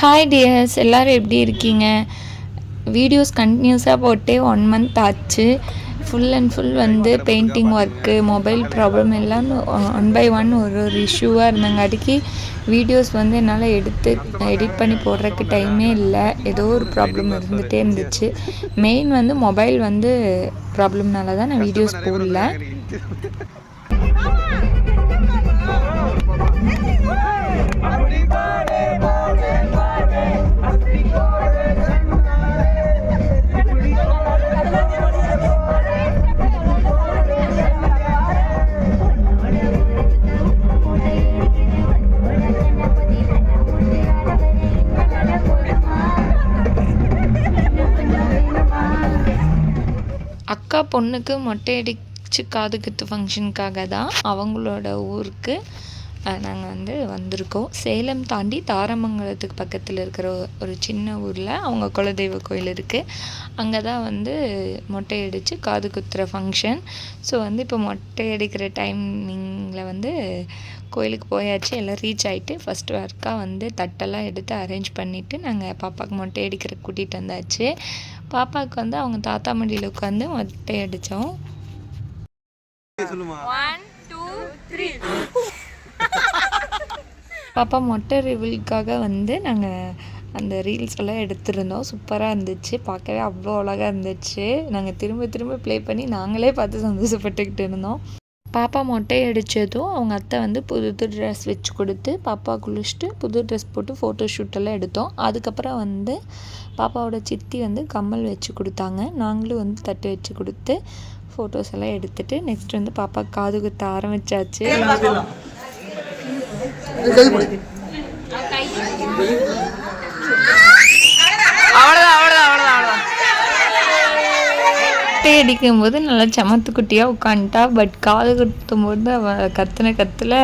Hi tears எல்லோரும் எப்படி இருக்கீங்க? வீடியோஸ் கண்டினியூஸாக போட்டே ஒன் மந்த் ஆச்சு. ஃபுல் அண்ட் ஃபுல் வந்து பெயிண்டிங் ஒர்க்கு மொபைல் ப்ராப்ளம் எல்லாம் ஒன் பை ஒன் ஒரு ஒரு இஷ்யூவாக இருந்தங்காட்டிக்கு வீடியோஸ் வந்து என்னால் எடுத்து எடிட் பண்ணி போடுறதுக்கு டைமே இல்லை. ஏதோ ஒரு ப்ராப்ளம் இருந்துகிட்டே இருந்துச்சு. மெயின் வந்து மொபைல் வந்து ப்ராப்ளம்னால தான் நான் வீடியோஸ் போடல. அக்கா பொண்ணுக்கு மொட்டை அடிச்சு காது குத்து ஃபங்க்ஷனுக்காக தான் அவங்களோட ஊருக்கு நாங்கள் வந்து வந்திருக்கோம். சேலம் தாண்டி தாரமங்கலத்துக்கு பக்கத்தில் இருக்கிற ஒரு சின்ன ஊரில் அவங்க குலதெய்வ கோயில் இருக்குது அங்கே தான் வந்து மொட்டை அடித்து காது குத்துற ஃபங்க்ஷன் ஸோ வந்து இப்போ மொட்டை அடிக்கிற டைமிங்கில் வந்து கோயிலுக்கு போயாச்சு எல்லாம் ரீச் ஆகிட்டு ஃபஸ்ட் ஒர்க்காக வந்து தட்டெல்லாம் எடுத்து அரேஞ்ச் பண்ணிவிட்டு நாங்கள் பாப்பாவுக்கு மொட்டை அடிக்கிறதுக்கு கூட்டிகிட்டு வந்தாச்சு. பாப்பாவுக்கு வந்து அவங்க தாத்தா மடியில் உட்காந்து மொட்டை அடித்தோம் பாப்பா மொட்டை ரிவில்காக வந்து நாங்கள் அந்த ரீல்ஸ் எல்லாம் எடுத்திருந்தோம். சூப்பராக இருந்துச்சு. பார்க்கவே அவ்வளோ அழகாக இருந்துச்சு. நாங்கள் திரும்ப திரும்ப ப்ளே பண்ணி நாங்களே பார்த்து சந்தோஷப்பட்டுக்கிட்டு இருந்தோம். பாப்பா மொட்டை அடித்ததும் அவங்க அத்தை வந்து புது ட்ரெஸ் வச்சு கொடுத்து பாப்பா குளிச்சுட்டு புது ட்ரெஸ் போட்டு ஃபோட்டோ ஷூட்டெல்லாம் எடுத்தோம். அதுக்கப்புறம் வந்து பாப்பாவோட சித்தி வந்து கம்மல் வச்சு கொடுத்தாங்க. நாங்களும் வந்து தட்டு வச்சு கொடுத்து ஃபோட்டோஸ் எல்லாம் எடுத்துட்டு நெக்ஸ்ட் வந்து பாப்பா காது குத்த ஆரம்பிச்சாச்சு. மொட்டை அடிக்கும்போது நல்லா சமத்து குட்டியாக உட்காந்துட்டா பட் காது குத்தும்போது அவள் கத்துன கத்துல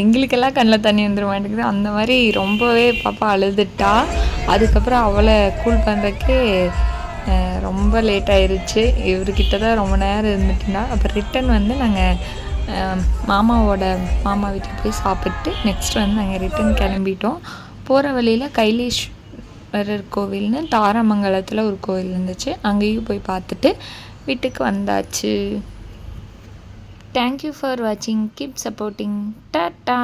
எங்களுக்கெல்லாம் கண்ணில் தண்ணி வந்துட மாட்டேங்குது. அந்த மாதிரி ரொம்பவே பாப்பா அழுதுட்டா. அதுக்கப்புறம் அவளை கூல் பண்ணுறக்கே ரொம்ப லேட் ஆயிடுச்சு இவர்கிட்ட தான் ரொம்ப நேரம் இருந்துட்டுனா அப்புறம் ரிட்டன் வந்து நாங்கள் மாமாவோட மாமா வீட்டுக்கு போய் சாப்பிட்டு நெக்ஸ்ட் வந்து நாங்கள் ரிட்டன் கிளம்பிட்டோம். போகிற வழியில் கைலேஸ்வரர் கோவில்னு தாராமங்கலத்தில் ஒரு கோவில் இருந்துச்சு. அங்கேயும் போய் பார்த்துட்டு வீட்டுக்கு வந்தாச்சு. தேங்க்யூ ஃபார் வாட்சிங் கீப் சப்போர்ட்டிங் டாட்டா